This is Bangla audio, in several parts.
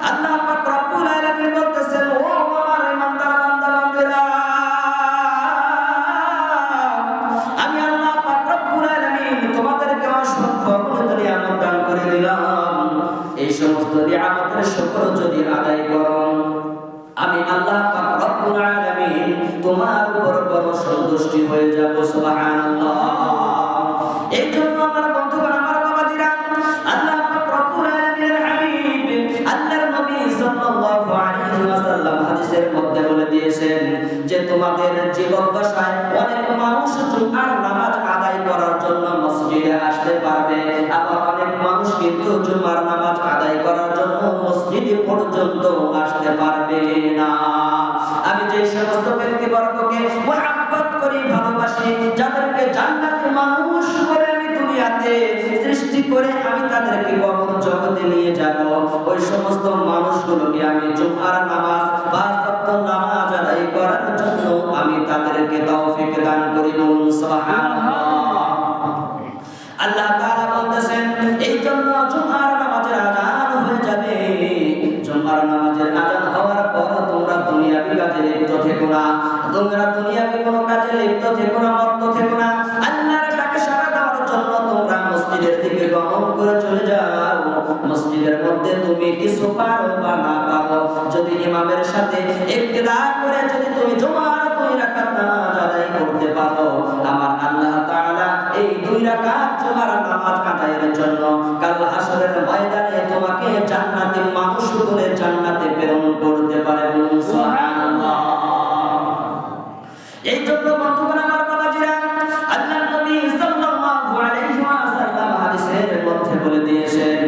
আল্লাহ আমি আল্লাহ করে দিলাম। এই সমস্ত যদি আদায় করো, আমি আল্লাহ পাক রব্বুল আলামিন তোমার উপর বড় সন্তুষ্টি হয়ে যাব, সুবহানাল্লাহ। হাদিসের মধ্যে বলে দিয়েছেন যে তোমাদের জীবন দশায় অনেক মানুষ জুমার নামাজ আদায় করার জন্য মসজিদে আসতে পারবে। আবার অনেক মানুষ কিন্তু জুমার নামাজ আদায় করার জন্য মসজিদে পর্যন্ত আসতে পারবে না। আমি যে সমস্ত ব্যক্তিবর্গকে মহাব্বত করি, ভালোবাসি, যাদেরকে জান্নাতে মানুষ করে আমি দুনিয়াতে সৃষ্টি করে আমি তাদেরকে কবর জগতে নিয়ে যাব। ওই সমস্ত মানুষগুলোকে আমি জুমার নামাজ বা সত্য নামাজ আদায় করার জন্য আমি তাদেরকে তৌফিক দান করি বলুন, সুবহানাল্লাহ। আল্লাহ তাআলা বলতেছেন, এই জন্য নামাজের আজান হয়ে যাবে। নামাজের আজান হওয়ার পর তোমরা দুনিয়াবি কাজে লিপ্ত থেকো না। তোমরা দুনিয়াবি কোনো কাজে লিপ্ত থেকো না, মত্ত থেকো না। মসজিদের দিকে গমন করে চলে যাও। মসজিদের মধ্যে তুমি কিছু পারো বা না পারো। যদি ইমামের সাথে ইক্তেদা করে যদি তুমি জুমার দুই রাকাত নামাজ আদায় করতে পারো, আমার আল্লাহ তাআলা এই দুই রাকাত জুমার নামাজ আদায়ের জন্য কাল হাসরের ময়দানে তোমাকে জান্নাতে মানুষ বলে জান্নাতে প্রেরণ করতে পারে বলে দিয়েছেন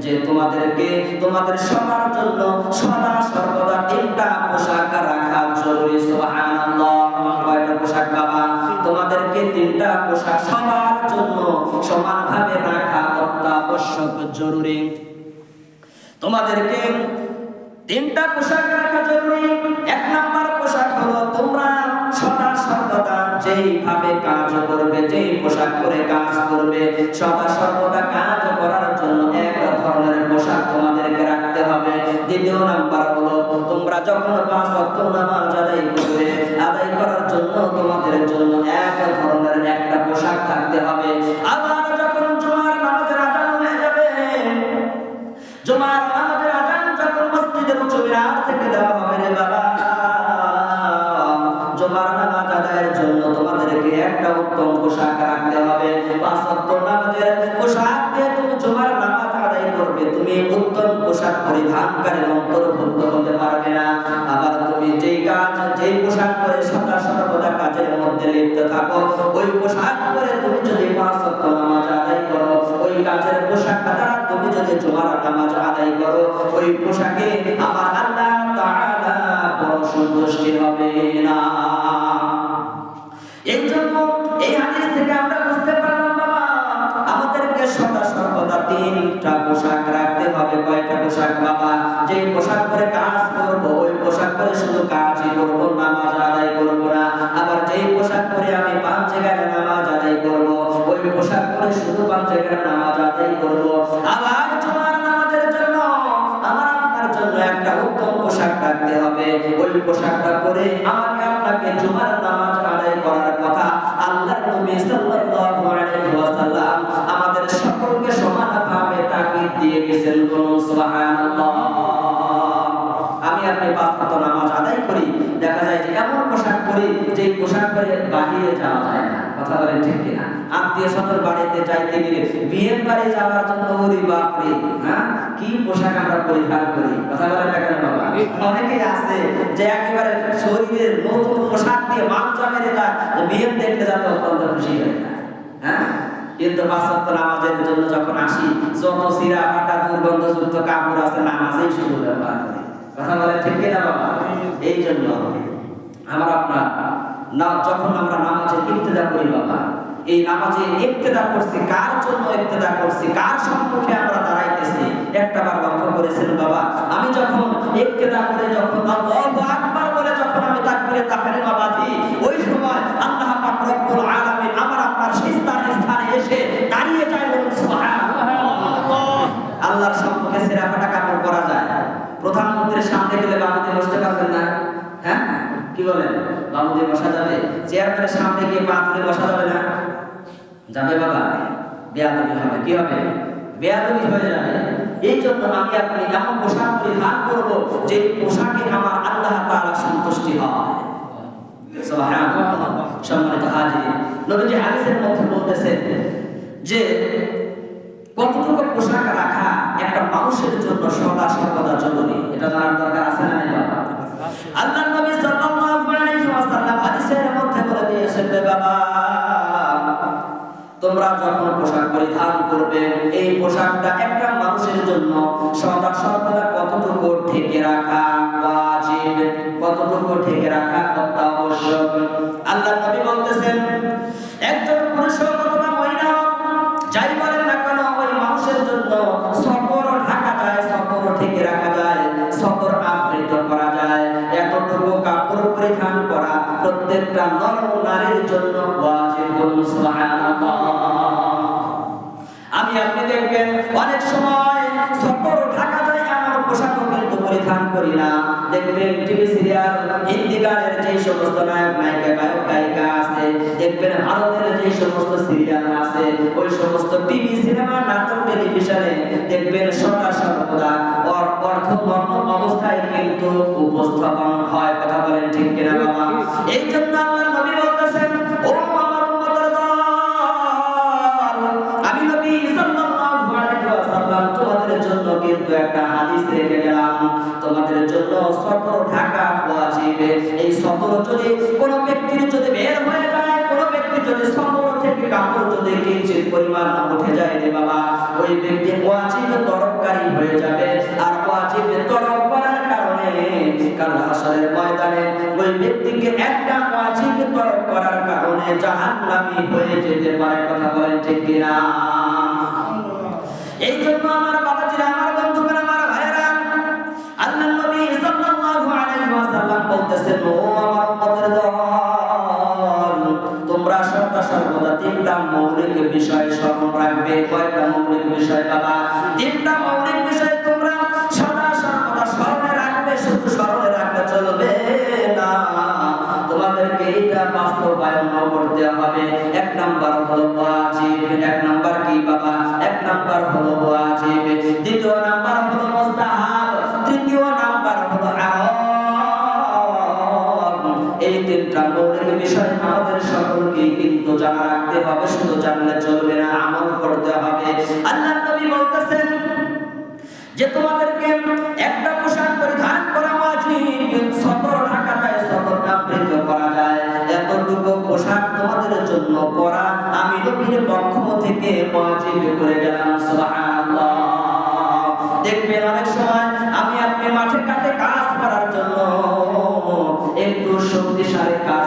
যে তোমাদেরকে তোমাদের সবার জন্য সদা সর্বদা তিনটা পোশাক রাখা জরুরি কয়টা পোশাক বাবা? তোমাদেরকে তিনটা পোশাক সবার জন্য সমানভাবে রাখা অত্যাবশ্যক জরুরি। তোমাদেরকে তিনটা পোশাক রাখা জরুরি এক নাম্বার পোশাক হলো তোমরা সদা সর্বদা যেইভাবে কাজ করবে, যেই পোশাক পরে কাজ করবে, সদা সর্বদা কাজ করার জন্য এক ধরনের পোশাক তোমাদেরকে রাখতে হবে। দ্বিতীয় নাম্বার হলো তোমরা যখন পাঁচ ওয়াক্ত নামাজ আদায় করবে, আদায় করার জন্য তোমাদের জন্য এক ধরনের একটা পোশাক থাকতে হবে। আবার মসজিদে থেকে দেওয়া হবে রে বাবা। জুমার নামাজ আদায়ের জন্য তোমাদেরকে একটা উত্তম পোশাক রাখতে হবে। পাঁচ নামাজের পোশাক দিয়ে তুমি জুমার নামাজ আদায় করবে। তুমি উত্তম পোশাক পরিধানকারীর অন্তর্ভুক্ত হতে পারবে না। আবার তুমি যেই কাজ, যেই পোশাক পরে সদা সর্বদা কাজের মধ্যে লিপ্ত থাকো, ওই পোশাক পরে তুমি যদি পাঁচ নামাজ আদায় করো, ওই কাজের পোশাক যদি জুমার নামাজ আদায় করো, ওই পোশাকে আমার আল্লাহ তাআলা বড় সন্তুষ্টি হবে না। এই জন্য এই হাদিস থেকে আমরা বুঝতে পারলাম, বাবা, আমাদেরকে সদা সর্বদা তিনটা পোশাক রাখতে হবে। কয়টা পোশাক, বাবা? যে পোশাক পরে কাজ করব, ওই পোশাক পরে শুধু কাজই করব, নামাজ আদায় করব না। আবার যেই পোশাক পরে আমি পাঁচ জায়গায় নামাজ আদায় করব ওই পোশাক পরে শুধু জায়গায় নামাজ আদায় করব। আবার জুমার নামাজের জন্য, আমার আপনার জন্য একটা উত্তম পোশাক রাখতে হবে। ওই পোশাকটা পরে আমাকে আপনাকে জুমার নামাজ আদায় করার কথা আল্লাহর নবী সাল্লাল্লাহু আলাইহি ওয়াসাল্লাম আমাদের সকলকে সমানভাবে তাকিদ দিয়ে গেছেন। বলুন, সুবহানাল্লাহ। আমি আপনি পাঁচ নামাজ আদায় করি, দেখা যায় যে এমন পোশাক পরি যে পোশাক পরে বাহিরে যাওয়া যায় না। কথা বলেন ঠিক কিনা? আত্মীয় স্বজনের বাড়িতে যাইতে গেলে বিয়ের বাড়ি যাওয়ার জন্য, ওরে বাপরে হ্যাঁ? কি পোশাক আমরা পরিধান করি? কথা বলেন না কেন বাবা? অনেকেই আছে যে একেবারে শরীরের নতুন পোশাক দিয়ে মাংসা মেরে যায় বিয়ের দেখতে যাতে অত্যন্ত খুশি হয়ে হ্যাঁ? কিন্তু পাঁচত্ব নামাজের জন্য যখন আসি, যত সিরা, ফাটা দুর্গন্ধযুক্ত কাপড় আছে, নামাজেই শুধু ব্যবহার কথা বলে ঠিক কিনা বাবা? এই জন্য আমার আপনার না, যখন আমরা নামাজে ইবতেদা করি বাবা এই নামাজে ইবতেদা করছি, কার জন্য ইবতেদা করছি, কার সম্মুখে আমরা দাঁড়াইতেছি, একটা বার লক্ষ্য করেছেন বাবা, আমি যখন ইবতেদা করে যখন আল্লাহু আকবার বলে যখন আমি তাকবীরে তাহরিমা বাঁধি ওই সময় আল্লাহ পাক রব্বুল আলামিন আমার আপনার সিজদার স্থানে এসে দাঁড়িয়ে যায় বলুন, সুবহানাল্লাহ। আল্লাহর সম্মুখে সেরা কাপড় পরা যায়। আসতে গেলে বাবুতে বসতে পারবেন না? হ্যাঁ? কি বলেন? বাবুতে বসা যাবে? চেয়ারম্যানের সামনে গিয়ে পা বসা যাবে না? যাবে বাবা, বেয়াদবি হবে, কি হবে? বেয়াদবি হয়ে যাবে। এই জন্য আমি আপনি এমন পোশাক পরিধান করব যে পোশাকে আমার আল্লাহ তাআলা সন্তুষ্টি হয়। সম্মানিত হাজির পোশাক রাখা একটা মানুষের জন্য আল্লাহ তোমরা যখন পোশাক পরিধান করবে, এই পোশাকটা একটা মানুষের জন্য সদা সর্বদা কতটুকু ঢেকে রাখা কতটুকু ঢেকে রাখা অত্যাবশ্যক। আল্লাহ নবী বলতেছেন, একজন পুরুষ অথবা মহিলা যাই বলেন না কেন, ওই মানুষের জন্য সতর ঢাকা যায় সতর ঢেকে রাখা যায় সতর আবৃত করা যায়। এতটুকু কাপড় পরিধান করা প্রত্যেকটা নর নারীর জন্য আমি আপনি দেখবেন অনেক সময় সফর ঢাকা যায় আমার পরিধান করি না। দেখবেন টিভি সিরিয়াল হিন্দি গানের যে সমস্ত নায়ক নায়িকা গায়ক গায়িকা আছে দেখবেন ভারতের যে সমস্ত সিরিয়াল আছে ওই সমস্ত টিভি সিনেমা নাটক টেলিভিশনে দেখবেন সদা সর্বদা অর- অর্ধনগ্ন অবস্থায় কিন্তু উপস্থাপন হয়। কথা বলেন ঠিক কিনা বাবা? এই জন্য আল্লাহ নবী বলতেছেন তোমাদের জন্য সতর ঢাকা ওয়াজিব। এই সতর যদি কোন ব্যক্তির যদি বের হয়ে যায়, কোন ব্যক্তি যদি সতর থেকে কাপড় যদি কিঞ্চিত পরিমাণ উঠে যায় রে বাবা, ওই ব্যক্তি ওয়াজিব তরফকারী হয়ে যাবে। আর ওয়াজিব তরফ করার কারণে কাল হাসরের ময়দানে ওই ব্যক্তিকে একটা ওয়াজিব তরফ করার কারণে জাহান্নামী হয়ে যেতে পারে। কথা বলেন ঠিক কিনা? এই জন্য আমার বাবাজিরা আমার ওয়াসাল্লাম বলতেছেন, ও আমার উম্মতের দল, তোমরা সদা সর্বদা তিনটা মৌলিক বিষয় স্মরণ রাখবে। কয়টা মৌলিক বিষয়, বাবা? তিনটা মৌলিক বিষয় তোমরা সদা সর্বদা স্মরণে রাখবে, শুধু স্মরণে রাখলে চলবে না। তোমাদেরকে এটা বাস্তবায়ন করতে হবে। এক নাম্বার হলো ওয়াজিব, এক নাম্বার কি, বাবা? এক নাম্বার হলো ওয়াজিব। দ্বিতীয় নাম্বার হলো বিষয় আমাদের সকলকে কিন্তু জানা রাখতে হবে, শুধু জানলে চলবে না, আমল করতে হবে। আল্লাহ নবী বলতেছেন যে, তোমাদেরকে একটা পোশাক পরিধান করা ওয়াজিব সতর ঢাকা সতর আবৃত করা যায়। এতটুকু পোশাক তোমাদের জন্য পরা। আমি নবীর পক্ষ থেকে ওয়াজিব করে গেলাম, সুবহানাল্লাহ। দেখবেন অনেক সময় আমি আপনি মাঠে কাটে কাজ করার জন্য একটু শক্তিশালী কাজ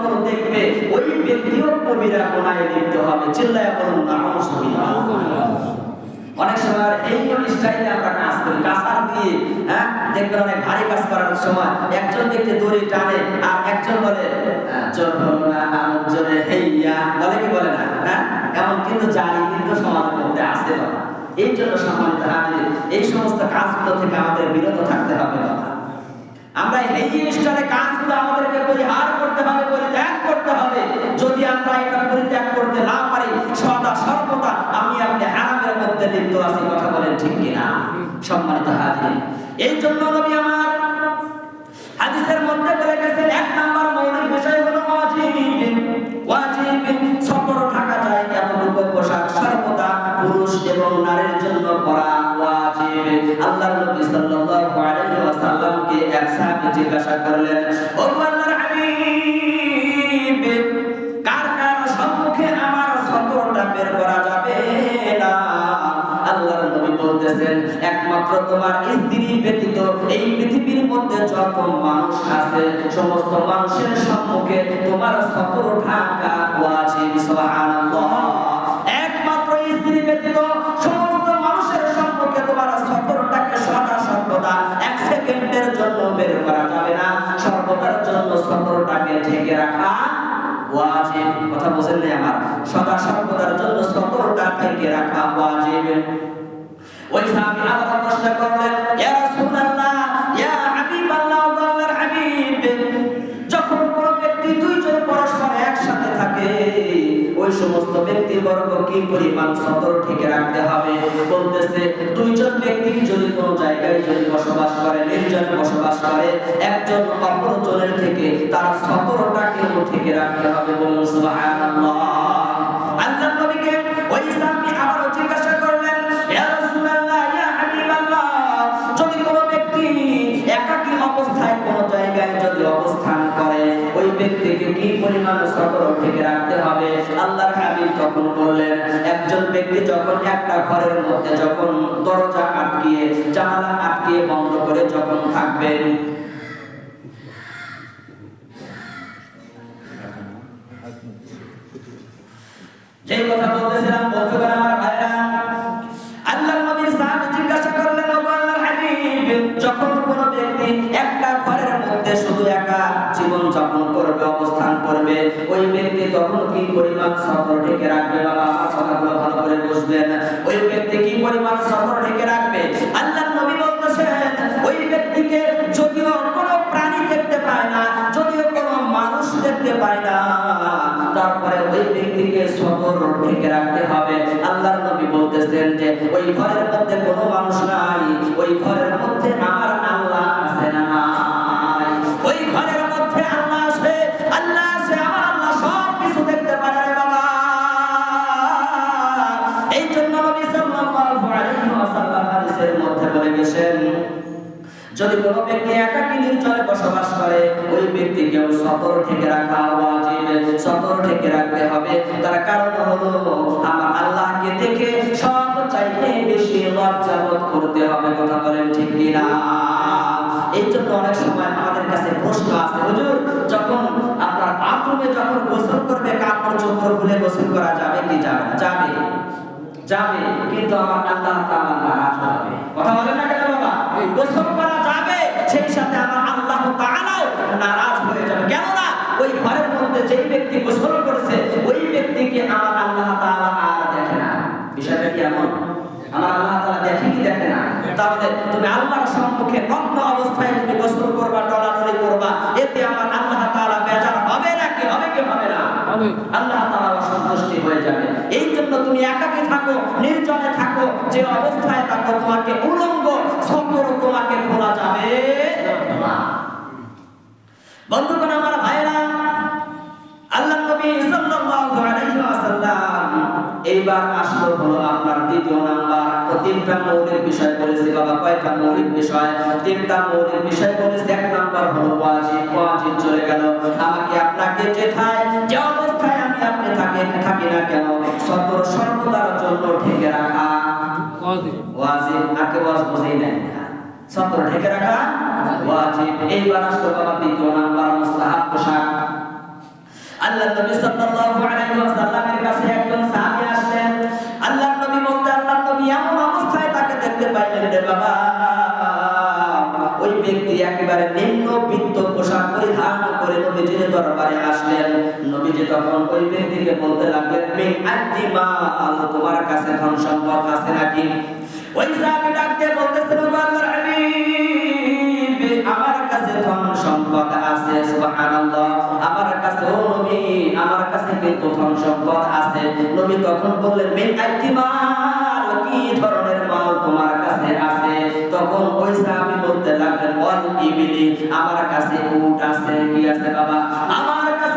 সম্পর্ক দেখবে, ওই ব্যক্তিও কবিরা গুনাহে লিপ্ত হবে। চিল্লায় বলুন, নাউজুবিল্লাহ। অনেক সময় এই স্টাইলে আমরা কাজ করি। কাঁসার দিয়ে হ্যাঁ দেখবেন অনেক ভারী কাজ করার সময় একজন ব্যক্তি দড়ি টানে আর একজন বলে না আমার হেইয়া। বলে কি বলে না? হ্যাঁ এমন কিন্তু জানি কিন্তু সমাজের মধ্যে আসে বাবা এই জন্য সম্মানিত হাজির, এই সমস্ত কাজগুলো থেকে আমাদের বিরত থাকতে হবে। বাবা আমরা এই স্টাইলে কাজগুলো আমাদেরকে পরিহার করতে হবে, পরিত্যাগ করতে হবে। যদি আমরা এটা পরিত্যাগ করতে না পারি, সদা সর্বদা আমি আপনি হারামের মধ্যে লিপ্ত আছি, কথা বলেন ঠিক কিনা? সম্মানিত হাজির এই জন্য নবী আমার হাদিসের মধ্যে আল্লাহর নবী সাল্লাল্লাহু আলাইহি ওয়াসাল্লামকে এক সাহাবী জিজ্ঞাসা করলেন, ও আল্লাহর হাবিব, কার কার সম্মুখে আমার সতরটা বের করা যাবে না? আল্লাহর নবী বলতেছেন, একমাত্র তোমার স্ত্রী ব্যতীত এই পৃথিবীর মধ্যে যত মানুষ আছে, সমস্ত মানুষের সম্মুখে তোমার সতর ঢাকা ওয়াজিব, সুবহানাল্লাহ। জন্য সতর্কটাকে ঢেকে রাখা ওয়াজিব। কথা বুঝেন নাই আমার? সদা সর্বদার জন্য সতর্কটা ঢেকে রাখা ওয়াজিব। ওই সাহাবী আবার প্রশ্ন করলেন সমস্ত ব্যক্তি বর্গ কি পরিমাণ সতর থেকে রাখতে হবে? বলতেছে, দুইজন ব্যক্তি যদি কোনো জায়গায় যদি বসবাস করে, নির্জন বসবাস করে, একজন অপরজনের থেকে তার সতরটাকে থেকে রাখতে হবে বলুন সুবহানাল্লাহ। ব্যক্তিকে কি পরিমাণ সতর্ক থেকে রাখতে হবে? আল্লাহর হাবিব তখন বললেন, একজন ব্যক্তি যখন একটা ঘরের মধ্যে যখন দরজা আটকিয়ে, জানালা আটকিয়ে বন্ধ করে যখন থাকবেন যে কথা বলতেছিলাম, বলতে পারে আমার ভাইরা ব্যক্তি তখন কি পরিমাণ সফর ঢেকে রাখবে বাবা? আমার কথাগুলো ভালো করে বুঝবেন। ওই ব্যক্তি কি পরিমাণ সফর ঢেকে রাখবে? আল্লাহর নবী বলতেছেন, ওই ব্যক্তিকে যদিও কোনো প্রাণী দেখতে পায় না, যদিও কোনো মানুষ দেখতে পায় না, তারপরে ওই ব্যক্তিকে সতর ঢেকে রাখতে হবে। আল্লাহর নবী বলতেছেন যে, ওই ঘরের মধ্যে কোনো মানুষ নাই, ওই ঘরের মধ্যে আমার হাদিসের মধ্যে বলে গেছেন যদি কোনো ব্যক্তি একাকী নির্জনে বসবাস করে, ওই ব্যক্তিকেও সতর থেকে রাখা ওয়াজিব। সতর থেকে রাখতে হবে। তার কারণ হলো, আমার আল্লাহকে দেখে সব চাইতে বেশি লজ্জাবোধ করতে হবে। কথা বলেন ঠিক কিনা? এই জন্য অনেক সময় আমাদের কাছে প্রশ্ন আছে, হুজুর, যখন আপনার বাথরুমে যখন গোসল করবে, কাপড় চোপড় খুলে গোসল করা যাবে কি যাবে না? যাবে। যাবে কিন্তু আমার আল্লাহ তাআলা হবে কথা বলেন না কেন বাবা? গোসল করা যাবে সেই সাথে আমার আল্লাহ তাআলাও নারাজ হয়ে যাবে। কেন না ওই ঘরের মধ্যে যেই ব্যক্তি গোসল করছে ওই ব্যক্তিকে আমার আল্লাহ তাআলা আর দেখে না। বিষয়টা কি এমন? আমার আল্লাহ তাআলা দেখে কি দেখে না? তাহলে তুমি আল্লাহর সম্মুখে নগ্ন অবস্থায় তুমি গোসল করবা ডলাডলি করবা এতে আমার আল্লাহ নাকি হবে কি হবে না? আল্লাহ তাআলা সন্তুষ্টি হয়ে যাবে। এই জন্য তুমি একাকী থাকো নির্জনে থাকো যে অবস্থায় থাকো তোমাকে উলঙ্গ সতর তোমাকে তিনটা মৌলিক বিষয় বলেছি বাবা কয়টা মৌলিক বিষয়? তিনটা মৌলিক বিষয় বলেছি এক নাম্বার হলো ওয়াজিব ওয়াজিব চলে গেল। আমাকে আপনাকে যেথায় যে অবস্থায় আমি আপনি থাকি থাকি না কেন? সতর সর্বদার জন্য ঢেকে রাখা। ওয়াজিব। আকে ওয়াজ বুঝেই নেন সতর ঢেকে রাখা? ওয়াজিব। এইবার আসলো বাবা দ্বিতীয় নাম্বার মুস্তাহাব পোশাক। আল্লাহ নবী সাল্লাল্লাহু ওই ব্যক্তিকে বলতে লাগলেন তোমার কাছে ধন সম্পদ আছে নাকি? ওই সাহাবী ডাক দিয়ে বলতেছেন ও আল্লাহর হাবিব, আমার কাছে ধন সম্পদ আছে, সুবহানাল্লাহ। আমার কাছে, ও নবী, আমার কাছে কিন্তু ধন সম্পদ আছে। নবী তখন বললেন কি ধরনের মাল তোমার কাছে আছে? তখন ওই বলতে লাগলেন, ওয়াল ইবিলি, আমার কাছে উট আছে। কি আছে বাবা? আমার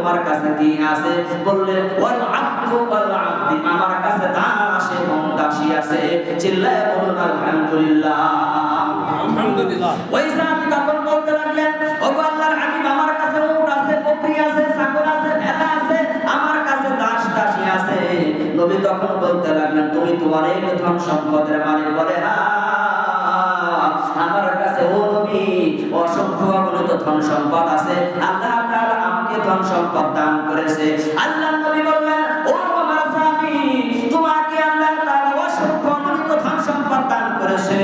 তোমার তোমার কাছে কি আছে? বললে ওয়াল আব্দু ওয়াল আব্দি আমার কাছে দাস এবং দাসী আছে চিল্লায় বলুন আলহামদুলিল্লাহ। আলহামদুলিল্লাহ। ওই সাহাবী তখন বলতে লাগলেন ও আল্লাহর হাবিব আমার কাছে উট আছে বকরি আছে ছাগল আছে ভেড়া আছে আমার কাছে দাস দাসী আছে। নবী তখন বলতে লাগলেন তুমি তো এই ধন সম্পদের মালিক বলে হ্যাঁ আমার কাছে ও নবী অসংখ্য অগণিত ধন সম্পদ আছে। আল্লাহ ধন সম্পদ দান করেছে। আল্লাহ নবী বললেন, ও আমার সাহাবী তোমাকে আল্লাহ তাআলা অসংখ্য অগণিত ধন সম্পদ দান করেছে।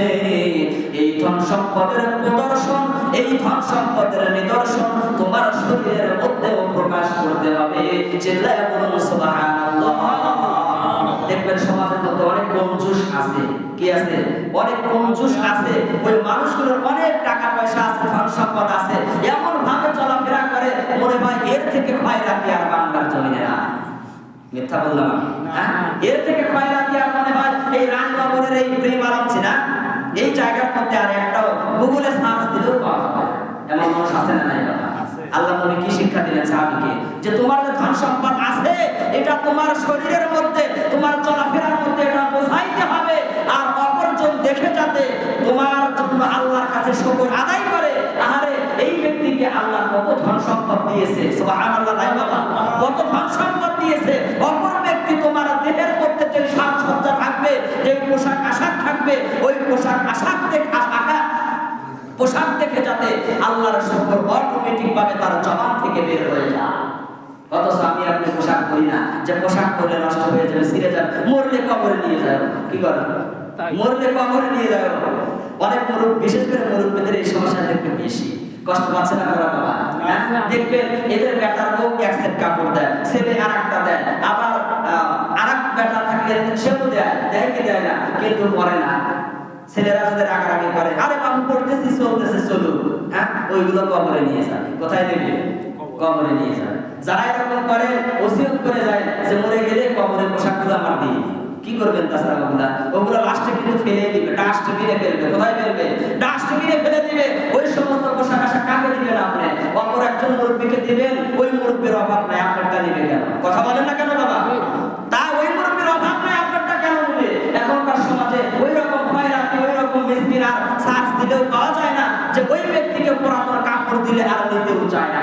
এই ধন সম্পদের প্রদর্শন, এই ধন সম্পদের নিদর্শন তোমার শরীরের মধ্যেও প্রকাশ করতে হবে। চিল্লায় বলুন, সুবহানাল্লাহ। দেখবেন সমাজের মধ্যে অনেক কঞ্জুস আছে। কি আছে? অনেক কঞ্জুস আছে। ওই মানুষগুলোর অনেক টাকা পয়সা আছে, ধন সম্পদ আছে। এমন মনে হয় এর থেকে খয়রাতি আর বাংলার জমিনে না মিথ্যা বললাম হ্যাঁ? এর থেকে খয়রাতি আর মনে হয় এই রানীবাবুরের এই প্রেম আরামছি না? এই জায়গার মধ্যে আর একটাও গুগলে সার্চ দিলেও পাওয়া যাবে। এমন মানুষ আছে না নাই বাবা? আল্লাহ নবী কি শিক্ষা দিলেন সাহাবীকে? যে তোমার যে ধন সম্পদ আছে এটা তোমার শরীরের মধ্যে তোমার চলাফেরার মধ্যে এটা বোঝাইতে হবে। আর অপরজন দেখে যাতে তোমার জন্য আল্লাহর কাছে শুকর আদায় করে আহারে এই ব্যক্তিকে আল্লাহ কত ধন সম্পদ দিয়েছে। কত ধন সম্পদ দিয়েছে। অপর ব্যক্তি তোমার দেহের মধ্যে যে সাজসজ্জা থাকবে যে পোশাক আশাক থাকবে ওই পোশাক আশাক দেখে আশাকা পোশাক দেখে যাতে আল্লাহর শুকর অটোমেটিক ভাবে তার জবান থেকে বের হয়ে যায়। অথচ আমি আপনি পোশাক করি না। যে পোশাক পরলে নষ্ট হয়ে যাবে ছিঁড়ে যাবে মরলে কবরে নিয়ে যায়। কি করে। মরলে কবরে নিয়ে যায়। অনেক মুরুব বিশেষ করে মুরব্বীদের এই সমস্যাটা একটু বেশি। কষ্ট পাচ্ছে না ওরা বাবা? দেখবেন এদের বেটার বউ এক সেট কাপড় দেয়, ছেলে আর একটা দেয়, আবার আর এক বেটা থাকলে সেও দেয় দেয় কি দেয় না? কিন্তু পরে না। ছেলেরা যদি রাগারাগি করে, আরে বাবু পড়তেছি চলতেছে, চলুক। হ্যাঁ? ওইগুলো কবরে নিয়ে যাবে। কোথায় নেবে? কবরে নিয়ে যাবে। যারা এরকম করে, ওসিয়ত করে যায় যে মরে গেলে কবরের পোশাকগুলো আমার দিয়ে। কি করবেন তাছাড়া ওগুলা লাস্টে কিন্তু ফেলে দিবে ডাস্টবিনে ফেলবে, কোথায় ফেলবে? ডাস্টবিনে ফেলে দিবে, ওই সমস্ত পোশাক আশাক কাকে দিবেন আপনি? অপর একজন মুরব্বীকে দিবেন, ওই মুরব্বীর অভাব নাই, আপনারটা নিবে কেন? কথা বলেন না কেন বাবা? তা ওই মুরব্বীর অভাব নাই, আপনারটা কেন নিবে? এখনকার সমাজে ওই রকম খয়রাতি ওই রকম মিসকিন আর সার্চ দিলেও পাওয়া যায় না যে ওই ব্যক্তিকে পুরাতন কাপড় দিলে আর নিতেও চায় না